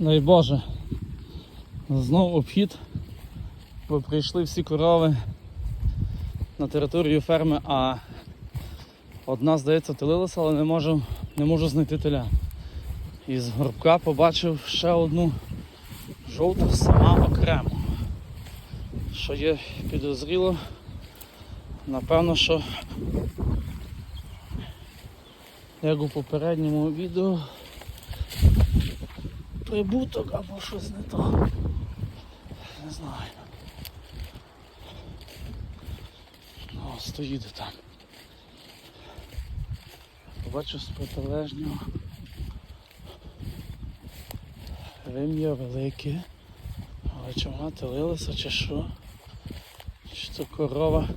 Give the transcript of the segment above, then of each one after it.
Дай Боже. Знову обхід. Бо прийшли всі корови на територію ферми, а одна, здається, телилася, але не можу, не можу знайти теля. Із горбка побачив ще одну жовту сама окремо. Що є підозріло. Напевно, що як у попередньому відео прибуток або щось не то. Не знаю. О, стоїть там. Побачу з протилежнього. Вим'я велике. Але чи вона телилася, чи що? Чи то корова?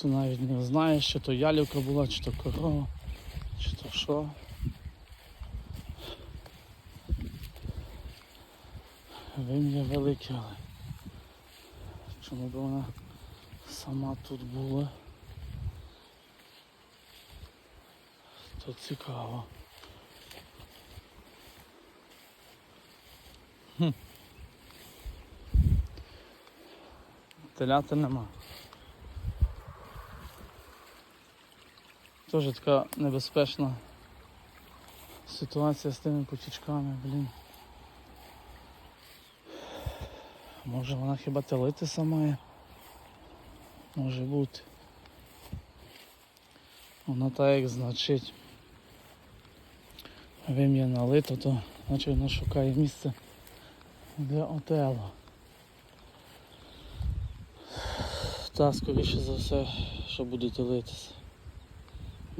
Це навіть не знаєш, чи то ялівка була, чи то корова, чи то що. Вим'я велике, але чому б вона сама тут була? То цікаво. Хм. Теляти нема. Теж така небезпечна ситуація з тими потічками, блін. Може вона хіба телитися має? Може бути. Вона так як значить. Вим'я налито, то значить вона шукає місце для отелу. Та скоріше за все, що буде телитися.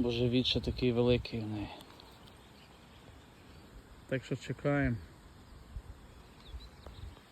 Бо живіт такий великий в неї. Так що чекаємо.